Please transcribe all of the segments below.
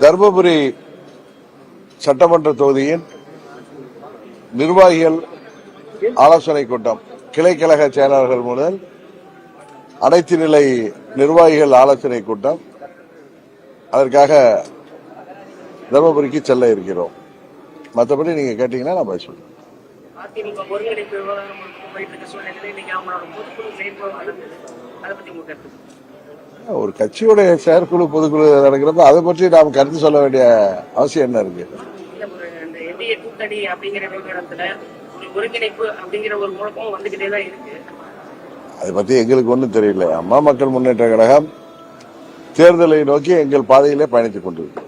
தருமபுரி சட்டமன்ற தொகுதியின் நிர்வாகிகள் ஆலோசனை கூட்டம். கிளைக்கழக செயலாளர்கள் முதல் அனைத்து நிலை நிர்வாகிகள் ஆலோசனை கூட்டம். அதற்காக தருமபுரிக்கு செல்ல இருக்கிறோம். மற்றபடி நீங்க கேட்டீங்கன்னா நான் பதில் சொல்றேன். அதிமுக ஒரு கட்சியுடைய செயற்குழு பொதுக்குழு நடக்கிறப்ப அதை பற்றி நாம் கருத்து சொல்ல வேண்டிய அவசியம் என்ன இருக்கு? இல்ல ஒரு இந்த என்டிஏ கூட்டணி அப்படிங்கிற விவகாரத்துல ஒரு ஒருங்கிணைப்பு அப்படிங்கிற ஒரு முழக்கமும் வந்துகிட்டே தான் இருக்கு. அதை பத்தி எங்களுக்கு ஒன்றும் தெரியல. அம்மா மக்கள் முன்னேற்ற கழகம் தேர்தலை நோக்கி எங்கள் பாதையிலே பயணித்துக் கொண்டிருக்கு.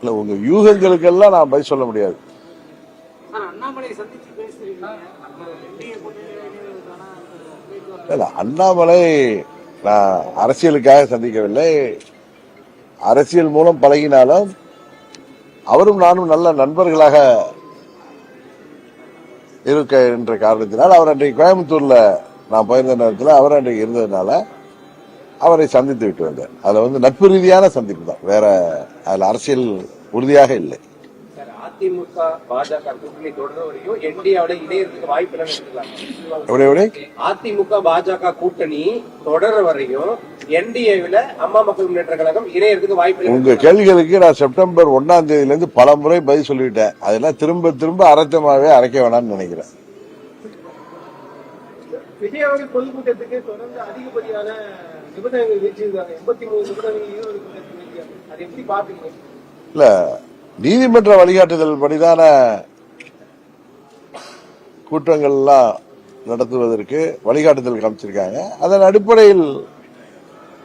இல்ல உங்க யூகங்களுக்கெல்லாம் நான் பதில் சொல்ல முடியாது. அண்ணாமலை நான் அரசியலுக்காக சந்திக்கவில்லை. அரசியல் மூலம் பழகினாலும் அவரும் நானும் நல்ல நண்பர்களாக இருக்க என்ற காரணத்தினால் அவர் அன்றைக்கு கோயம்புத்தூர்ல நான் போயிருந்த நேரத்தில் அவர் அன்றைக்கு இருந்ததுனால அவரை சந்தித்து விட்டு வந்தேன். அதுல வந்து நட்பு ரீதியான சந்திப்பு தான். வேற அதுல அரசியல் உறுதியாக இல்லை. அதிமுக பாஜக கூட்டணி தொடர்ந்த வரையும் என்டிஏவோட இணையறதுக்கு வாய்ப்பு இல்லைன்னு அதிமுக பாஜக கூட்டணி தொடர வரையும் என்டிஏவில் அம்மா மக்கள் முன்னேற்ற கழகம் இணையறதுக்கு வாய்ப்பு உங்க கேள்விகளுக்கு நான் செப்டம்பர் ஒன்னாம் தேதியில இருந்து பல முறை பதில் சொல்லிட்டேன். அதெல்லாம் திரும்ப திரும்ப அரைத்தமாவே அரைக்க வேணாம்னு நினைக்கிறேன். பொதுக்கூட்டத்துக்கு தொடர்ந்து அதிகப்படியான நிபந்தனைகள் வச்சிருக்காங்க எண்பத்தி மூணு நிபந்தனைகளையும் ஒரு கூட்டத்துக்கு வச்சிருக்காங்க அதை எப்படி பாக்குறீங்க இல்ல நீதிமன்ற வழிகாட்டுதல் படிதான கூட்டங்கள்லாம் நடத்துவதற்கு வழிகாட்டுதல் காமிச்சிருக்காங்க. அதன் அடிப்படையில்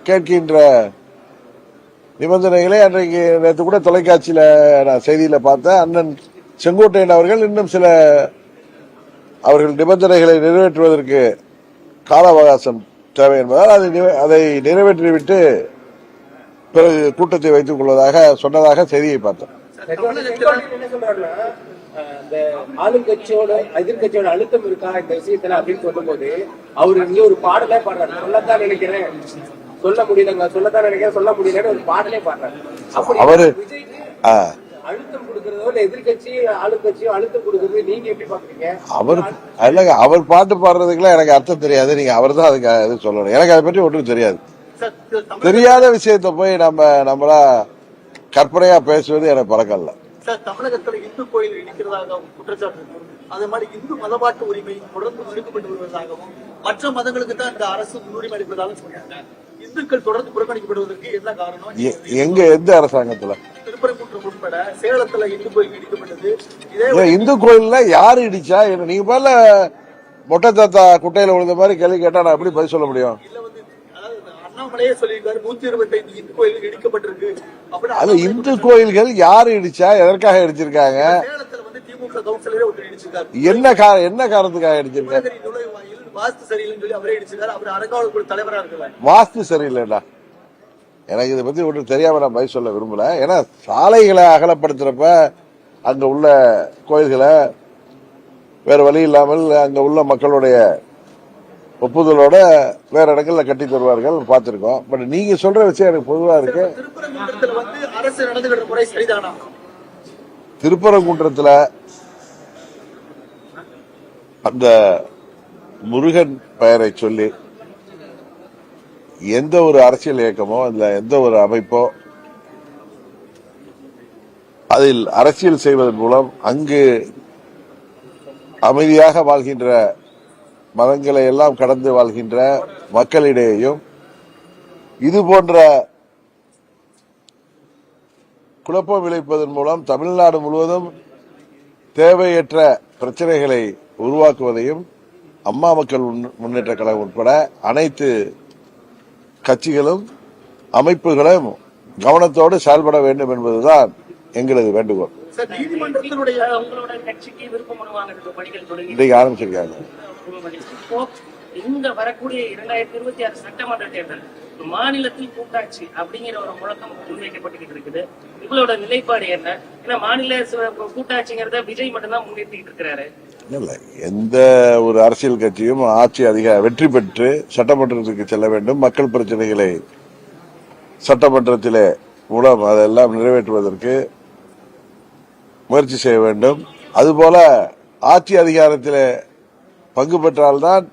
கேட்கின்ற நிபந்தனைகளை அன்றைக்கு நேற்று கூட தொலைக்காட்சியில நான் செய்தியில பார்த்தேன். அண்ணன் செங்கோட்டையன் அவர்கள் இன்னும் சில அவர்கள் நிபந்தனைகளை நிறைவேற்றுவதற்கு கால அவகாசம் தேவை என்பதால் அதை அதை நிறைவேற்றிவிட்டு பிறகு கூட்டத்தை வைத்துக் கொள்வதாக சொன்னதாக செய்தியை பார்த்தேன் இந்த ஆளுங்கட்சியோட எதிர்கட்சியோட அழுத்தம் இருக்கா இந்த விஷயத்துல அப்படின்னு சொல்லும்போது அவரு இங்க ஒரு பாடலே பாடுறாரு. சொல்லத்தான் நினைக்கிறேன். சொல்ல முடியலங்க. சொல்லத்தான் நினைக்கிறேன். சொல்ல முடியலன்னு ஒரு பாடலே பாடுறாரு. அவரு- அழுத்தம் கொடுக்கறதோ இல்ல எதிர்கட்சி ஆளுங்கட்சியோ அழுத்தம் கொடுக்கறது நீங்க எப்படி பாக்குறீங்க? அவர் இல்லைங்க அவர் பாட்டு பாடுறதுக்குலாம் எனக்கு அர்த்தம் தெரியாது. நீங்க அவர் தான் அதுக்கு சொல்லணும். எனக்கு அதை பற்றி ஒன்றும் தெரியாது. தெரியாத விஷயத்தை போய் நம்ம நம்மளா கற்பனையா பேசுவது எனக்கு பழக்கம் இல்லை தமிழகத்துல இந்து கோயில் இடிக்கிறதாக குற்றச்சாட்டு அதே மாதிரி இந்து மதபாட்டு உரிமை தொடர்ந்து மறுக்கப்பட்டு வருவதாகவும் மற்ற மதங்களுக்கு தான் இந்த அரசு முன்னுரிமை அளிப்பதாகவும் சொல்றாங்க. இந்துக்கள் தொடர்ந்து புறக்கணிக்கப்படுவதற்கு என்ன காரணம்? எங்க எந்த அரசாங்கத்துல? திருப்பரங்குன்றம் உட்பட சேலத்துல இந்து கோயில் இடிக்கப்பட்டது. இதே இந்து கோயில்ல யாரு இடிச்சா? நீங்க போல மொட்டை தாத்தா குட்டையில விழுந்த மாதிரி கேள்வி கேட்டா நான் எப்படி பதில் சொல்ல முடியும்? அண்ணாமலையே சொல்லியிருக்காரு. நூத்தி இருபத்தி ஐந்து இந்து கோயில்கள் இடிக்கப்பட்டிருக்கு. அப்படின்னு இந்து கோயில்கள் யாரு இடிச்சா எதற்காக இடிச்சிருக்காங்க? என்ன கா என்ன காரணத்துக்காக இடிச்சிருக்காங்க வாஸ்து சரியில்லைன்னு சொல்லி அவரே இடிச்சிருக்காரு. அவர் அறங்காவல் குழு தலைவரா இருக்கல வாஸ்து சரியில்லைடா எனக்கு இதை பத்தி ஒன்றும் தெரியாம நான் பதில் சொல்ல விரும்பல. ஏன்னா சாலைகளை அகலப்படுத்துறப்ப அங்க உள்ள கோயில்களை வேற வழி இல்லாமல் அங்க உள்ள மக்களுடைய ஒப்புதலோட வேற இடங்கள்ல கட்டி தருவார்கள் பார்த்திருக்கோம். பட் நீங்க சொல்ற விஷயம் எனக்கு பொதுவா இருக்கு. திருப்பரங்குன்றத்துல அந்த முருகன் பெயரை சொல்லி எந்த ஒரு அரசியல் இயக்கமோ இல்ல எந்த ஒரு அமைப்போ அதில் அரசியல் செய்வதன் மூலம் அங்கு அமைதியாக வாழ்கின்ற மதங்களை எல்லாம் கடந்து வாழ்கின்ற மக்களிடையேயும் இது போன்ற குழப்பம் விளைப்பதன் மூலம் தமிழ்நாடு முழுவதும் தேவையற்ற பிரச்சனைகளை உருவாக்குவதையும் அம்மா மக்கள் முன்- முன்னேற்ற கழகம் உட்பட அனைத்து கட்சிகளும் அமைப்புகளும் கவனத்தோடு செயல்பட வேண்டும் என்பதுதான் எங்களது வேண்டுகோள். இன்றைக்கு ஆரம்பிச்சிருக்காங்க. இப்போ இந்த வரக்கூடிய இரண்டாயிரத்தி இருபத்தி ஆறு சட்டமன்ற தேர்தல் மாநிலத்தில் கூட்டாட்சி அப்படிங்கிற ஒரு முழக்கம் முன்வைக்கப்பட்டுக்கிட்டு இருக்குது. உங்களோட நிலைப்பாடு என்ன? ஏன்னா மாநில கூட்டாட்சிங்கிறத விஜய் மட்டும்தான் முன்னேற்றிட்டு இருக்கிறாரு. இல்ல எந்த ஒரு அரசியல் கட்சியும் ஆட்சி அதிக வெற்றி பெற்று சட்டமன்றத்துக்கு செல்ல வேண்டும். மக்கள் பிரச்சனைகளை சட்டமன்றத்திலே மூலம் அதெல்லாம் நிறைவேற்றுவதற்கு முயற்சி செய்ய வேண்டும். அதுபோல ஆட்சி அதிகாரத்தில் பங்கு பெற்றால்தான்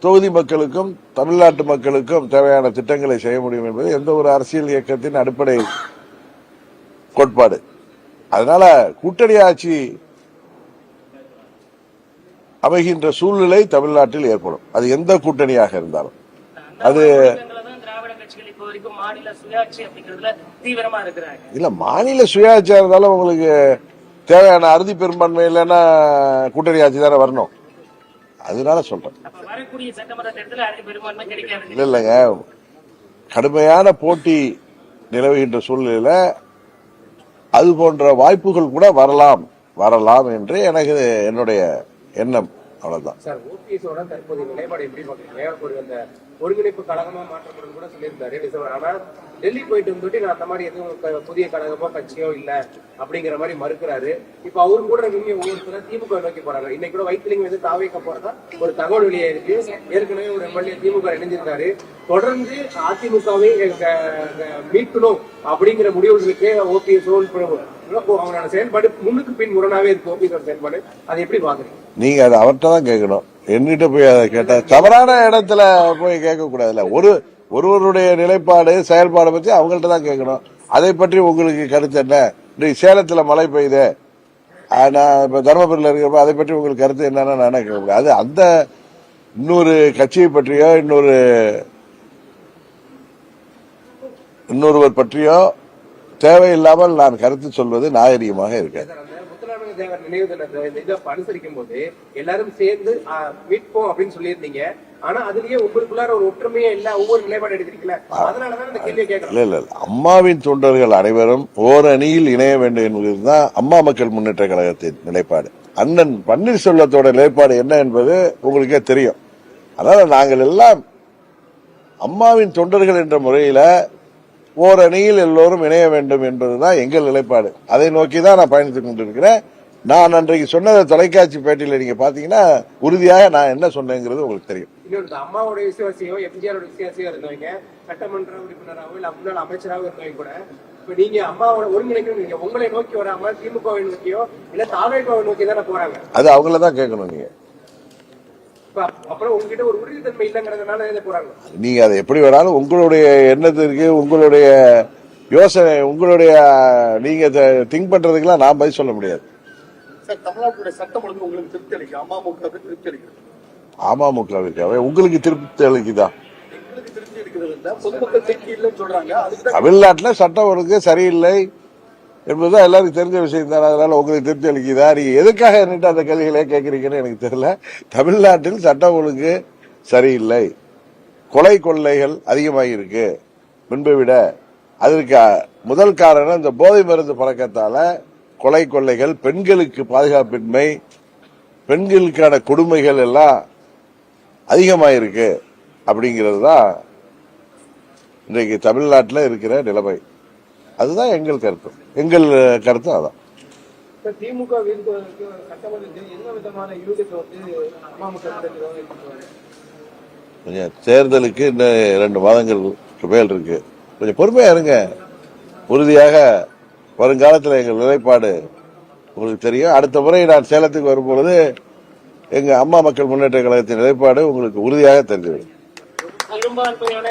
தொகுதி மக்களுக்கும் தமிழ்நாட்டு மக்களுக்கும் தேவையான திட்டங்களை செய்ய முடியும் என்பது எந்த ஒரு அரசியல் இயக்கத்தின் அடிப்படை கோட்பாடு. அதனால கூட்டணி ஆட்சி அமைகின்ற சூழ்நிலை தமிழ்நாட்டில் ஏற்படும். அது எந்த கூட்டணியாக இருந்தாலும். அது- மாநில இல்ல மாநில சுயாட்சியா இருந்தாலும் உங்களுக்கு தேவையான அறுதி பெரும்பான்மை இல்லைன்னா கூட்டணி ஆட்சி தானே வரணும். அதனால சொல்றேன். இல்ல இல்லைங்க. கடுமையான போட்டி நிலவுகின்ற சூழ்நிலையில அது போன்ற வாய்ப்புகள் கூட வரலாம். வரலாம் என்று எனக்கு என்னுடைய எண்ணம். அவ்வளவுதான். சார் ஓபிஎஸோட தற்போதைய நிலைப்பாடு எப்படி பாக்குறீங்க ஒரு அந்த ஒருங்கிணைப்பு கழகமா மாற்றப்படும் கூட சொல்லியிருந்தாரு டிசம்பர் ஆனா டெல்லி போயிட்டு வந்துட்டு நான் அந்த மாதிரி எதுவும் க- புதிய கழகமோ கட்சியோ இல்ல அப்படிங்கிற மாதிரி மறுக்கிறாரு. இப்ப அவரு கூட நீங்க ஒவ்வொருத்தர திமுக நோக்கி போறாங்க. இன்னைக்கு கூட வைத்திலிங்க வந்து தாவைக்க போறதா ஒரு தகவல் வெளியே இருக்கு. ஏற்கனவே ஒரு எம்எல்ஏ திமுக இணைஞ்சிருக்காரு. தொடர்ந்து அதிமுகவை மீட்கணும் அப்படிங்கிற முடிவுகளுக்கு ஓபிஎஸ் செயல்பாடு முன்னுக்கு பின் முரணாவே செயல்பாடு. அதை எப்படி பாக்குறீங்க நீங்க அதை அவர்கிட்ட தான் கேட்கணும். என்கிட்ட போய் அதை கேட்டா தவறான இடத்துல போய் கேட்க கூடாதுல்ல ஒரு ஒருவருடைய நிலைப்பாடு செயல்பாடு பத்தி அவங்கள்ட்ட தான் கேட்கணும். அதை பற்றி உங்களுக்கு கருத்து என்ன? இன்னைக்கு சேலத்துல மழை பெய்யுது. நான் இப்ப தர்மபுரியில் இருக்கிறப்ப அதை பற்றி உங்களுக்கு கருத்து என்னன்னு நானே கேட்க அது அந்த இன்னொரு கட்சியை பற்றியோ இன்னொரு இன்னொருவர் பற்றியோ தேவையில்லாமல் நான் கருத்து சொல்வது நாகரிகமாக நினைவு தினத்தை அனுசரிக்கும் போது எல்லாரும் சேர்ந்து மீட்போம் அப்படின்னு சொல்லியிருந்தீங்க. ஆனா அதுலயே உங்களுக்குள்ளார ஒரு ஒற்றுமையே இல்ல ஒவ்வொரு நிலைப்பாடு எடுக்கிறீங்களா அதனாலதான் இந்த கேள்வியை கேட்கறேன் இல்ல. அம்மாவின் தொண்டர்கள் அனைவரும் ஓர் அணியில் இணைய வேண்டும் என்பதுதான் அம்மா மக்கள் முன்னேற்ற கழகத்தின் நிலைப்பாடு. அண்ணன் பன்னீர்செல்வத்தோட நிலைப்பாடு என்ன என்பது உங்களுக்கே தெரியும். அதனால நாங்கள் எல்லாம் அம்மாவின் தொண்டர்கள் என்ற முறையில ஓர் அணியில் எல்லோரும் இணைய வேண்டும் என்பதுதான் எங்கள் நிலைப்பாடு. அதை நோக்கி தான் நான் பயணித்துக் கொண்டிருக்கிறேன். நான் அன்றைக்கு சொன்னதை தொலைக்காட்சி பேட்டியில நீங்க பாத்தீங்கன்னா உறுதியாக நான் என்ன சொன்னேங்கிறது உங்களுக்கு தெரியும். அம்மாவோட விசுவாசியோ எம்ஜிஆரோட விசுவாசியோ இருந்தவங்க சட்டமன்ற உறுப்பினராகவோ இல்ல முன்னாள் அமைச்சராகவோ இருந்தவங்க கூட இப்ப நீங்க அம்மாவோட ஒருங்கிணைக்கணும் உங்களை நோக்கி வராம திமுகவை நோக்கியோ இல்ல தாவேகாவை நோக்கி தானே போறாங்க? அது அவங்கள தான் கேட்கணும் நீங்க இப்ப அப்புறம் உங்ககிட்ட ஒரு உறுதித்தன்மை இல்லைங்கிறதுனால இதை போறாங்க நீங்க அதை எப்படி வேணாலும் உங்களுடைய எண்ணத்திற்கு உங்களுடைய யோசனை உங்களுடைய நீங்க திங்க் பண்றதுக்கெல்லாம் நான் பதில் சொல்ல முடியாது. அமமுகவிற்காக உங்களுக்கு திருப்தி அளிக்குதா? தமிழ்நாட்டில் சட்டம் ஒழுங்கு சரியில்லை. என்பதுதான் எல்லாருக்கும் தெரிஞ்ச விஷயம் தானே. அதனால உங்களுக்கு திருப்தி அளிக்குதா? நீங்க எதுக்காக என்னட்டு அந்த கேள்விகளே கேட்கறீங்கன்னு எனக்கு தெரியல. தமிழ்நாட்டில் சட்டம் ஒழுங்கு சரியில்லை. கொலை கொள்ளைகள் அதிகமாக இருக்கு முன்பை விட அதற்கு முதல் காரணம் இந்த போதை மருந்து பழக்கத்தால கொலை கொள்ளைகள் பெண்களுக்கு பாதுகாப்பின்மை பெண்களுக்கான கொடுமைகள் எல்லாம் அதிகமாயிருக்கு அப்படிங்கிறது தான் இன்றைக்கு தமிழ்நாட்டில் இருக்கிற நிலைமை. அதுதான் எங்கள் கருத்து. எங்கள் கருத்து அதான். திமுக கொஞ்சம் தேர்தலுக்கு இன்னும் ரெண்டு மாதங்களுக்கு மேல் இருக்கு. கொஞ்சம் பொறுமையா இருங்க. உறுதியாக வருங்காலத்தில் எங்கள் நிலைப்பாடு உங்களுக்கு தெரியும். அடுத்த முறை நான் சேலத்துக்கு வரும்பொழுது எங்க அம்மா மக்கள் முன்னேற்ற கழகத்தின் நிலைப்பாடு உங்களுக்கு உறுதியாக தெரிஞ்சுவிடும் பெரும்பான்மையான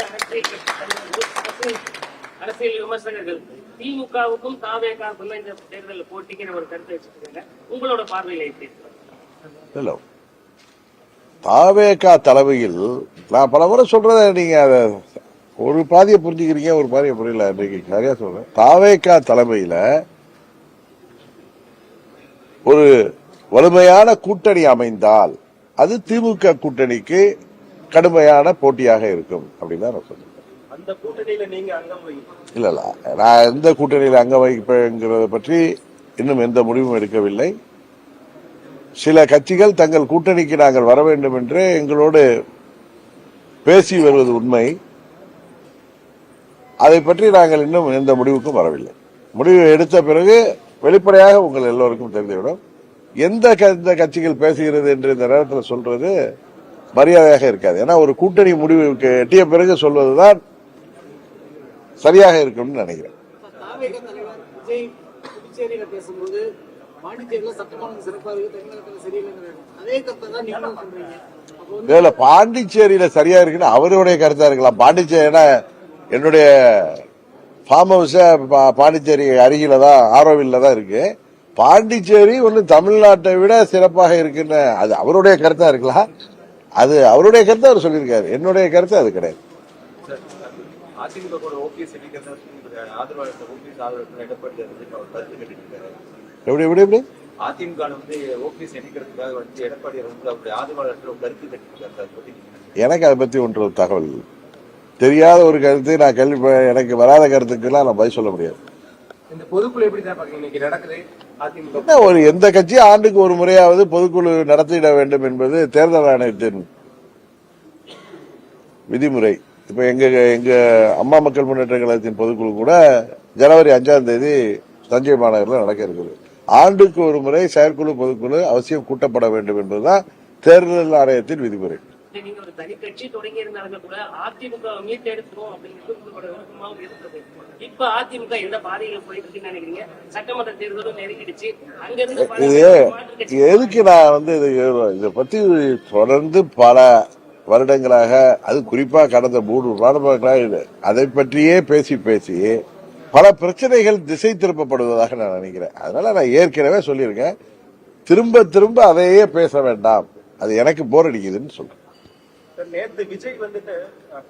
அரசியல் விமர்சகர்கள் திமுகவுக்கும் தாவேகாவுக்கும் இந்த தேர்தலில் போட்டிக்கிற ஒரு கருத்தை வச்சிருக்காங்க உங்களோட பார்வையில எப்படி இருக்கு? தாவேகா தலைமையில் நான் பல முறை சொல்றத நீங்க அத ஒரு பாதியை புரிஞ்சுக்கிறீங்க ஒரு பாதியை புரியல. இன்னைக்கு சரியா சொல்றேன். தாவேகா தலைமையில ஒரு வலிமையான கூட்டணி அமைந்தால் அது திமுக கூட்டணிக்கு கடுமையான போட்டியாக இருக்கும் அப்படின்னு நான் சொல்றேன். இல்ல இல்ல. நான் எந்த கூட்டணியில் அங்க வகிப்பேங்கிறத பற்றி இன்னும் எந்த முடிவும் எடுக்கவில்லை. சில கட்சிகள் தங்கள் கூட்டணிக்கு நாங்கள் வர வேண்டும் என்று எங்களோடு பேசி வருவது உண்மை. அதை பற்றி நாங்கள் இன்னும் எந்த முடிவுக்கும் வரவில்லை. முடிவு எடுத்த பிறகு வெளிப்படையாக உங்கள் எல்லோருக்கும் தெரிந்துவிடும். எந்த இந்த கட்சிகள் பேசுகிறது என்று இந்த நேரத்தில் சொல்றது மரியாதையாக இருக்காது. ஏன்னா ஒரு கூட்டணி முடிவுக்கு எட்டிய பிறகு சொல்வதுதான் சரியாக இருக்கும்னு நினைக்கிறேன். இல்ல பாண்டிச்சேரியில சரியா இருக்குன்னு அவருடைய கருத்தா இருக்கலாம். பாண்டிச்சேரினா என்னுடைய ஃபார்ம் ஹவுஸ் பாண்டிச்சேரி அருகில தான் ஆரோவில்ல தான் இருக்கு. பாண்டிச்சேரி ஒண்ணு தமிழ்நாட்டை விட சிறப்பாக இருக்குன்னு அது அவருடைய கருத்தா இருக்கலாம். அது அவருடைய கருத்தை அவர் சொல்லியிருக்காரு. என்னுடைய கருத்து அது கிடையாது. அதிமுக கூட ஓபிஎஸ் ஆதரவாளர் ஓபிஎஸ் ஆதரவாளர் எடப்பாடி அவர் கருத்து கேட்டுருக்காரு எப்படி எப்படி எப்படி? அதிமுக வந்து ஓபிஎஸ் எண்ணிக்கிறதுக்காக வந்து எடப்பாடி வந்து அவருடைய ஆதரவாளர்கள் கருத்து கேட்டுருக்காரு? எனக்கு அதை பத்தி ஒன்று தகவல். தெரியாத ஒரு கருத்து நான் கேள்வி எனக்கு வராத கருத்துக்கெல்லாம் நான் பதில் சொல்ல முடியாது. இந்த பொதுக்குழு எப்படி தான் நடக்குது அதிமுக ஒரு எந்த கட்சி ஆண்டுக்கு ஒரு முறையாவது பொதுக்குழு நடத்திட வேண்டும் என்பது தேர்தல் ஆணையத்தின் விதிமுறை. இப்ப எங்க எங்க அம்மா மக்கள் முன்னேற்ற கழகத்தின் பொதுக்குழு கூட ஜனவரி அஞ்சாம் தேதி தஞ்சை மாநகரில் நடக்க இருக்குது. ஆண்டுக்கு ஒரு முறை செயற்குழு பொதுக்குழு அவசியம் கூட்டப்பட வேண்டும் என்பதுதான் தேர்தல் ஆணையத்தின் விதிமுறை. எதுக்கு நான் வந்து இது இதை பத்தி தொடர்ந்து பல வருடங்களாக அது குறிப்பா கடந்த மூன்று வருடங்களாக அதை பற்றியே பேசி பேசி பல பிரச்சனைகள் திசை திருப்பப்படுவதாக நான் நினைக்கிறேன். அதனால நான் ஏற்கனவே சொல்லியிருக்கேன். திரும்ப திரும்ப அதையே பேச வேண்டாம். அது எனக்கு போர் அடிக்குதுன்னு சொல்றேன். நேத்து விஜய் வந்துட்டு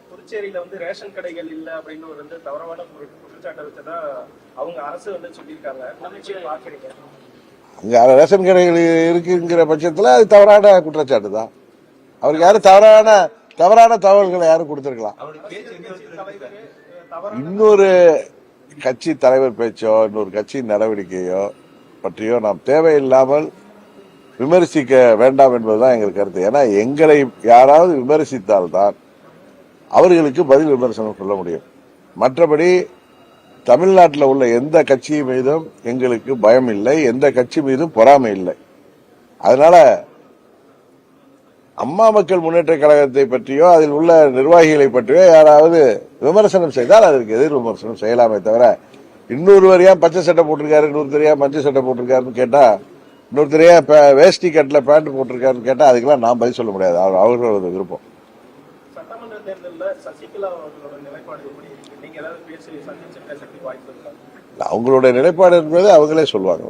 புதுச்சேரியில வந்து ரேஷன் கடைகள் இல்ல அப்படின்னு வந்து தவறான குற்றச்சாட்டை வச்சதா அவங்க அரசு வந்து சொல்லியிருக்காங்க. அங்க ரேஷன் கடைகள் இருக்குங்கிற பட்சத்துல அது தவறான குற்றச்சாட்டு தான் அவருக்கு யாரும் தவறான தவறான தகவல்களை யாரும் கொடுத்துருக்கலாம். இன்னொரு கட்சி தலைவர் பேச்சோ இன்னொரு கட்சியின் நடவடிக்கையோ பற்றியோ நாம் தேவையில்லாமல் விமர்சிக்க வேண்டாம் என்பதுதான் எங்கள் கருத்து. ஏன்னா எங்களை யாராவது விமர்சித்தால்தான் அவர்களுக்கு பதில் விமர்சனம் சொல்ல முடியும். மற்றபடி தமிழ்நாட்டில் உள்ள எந்த கட்சி மீதும் எங்களுக்கு பயம் இல்லை எந்த கட்சி மீதும் பொறாமை இல்லை. அதனால அம்மா மக்கள் முன்னேற்ற கழகத்தை பற்றியோ அதில் உள்ள நிர்வாகிகளை பற்றியோ யாராவது விமர்சனம் செய்தால் அதற்கு எதிர் விமர்சனம் செய்யலாமே தவிர இன்னொருவர் ஏன் பச்சை சட்டை போட்டிருக்காரு இன்னொருத்தர் ஏன் மஞ்சள் சட்டை போட்டிருக்காருன்னு கேட்டா இன்னொருத்தர் ஏன் வேஷ்டி கட்டில் பேண்ட் போட்டிருக்காருன்னு கேட்டா அதுக்கெல்லாம் நான் பதில் சொல்ல முடியாது. அவர் அவர்களோட விருப்பம். அவங்களுடைய நிலைப்பாடு என்பது அவங்களே சொல்லுவாங்க.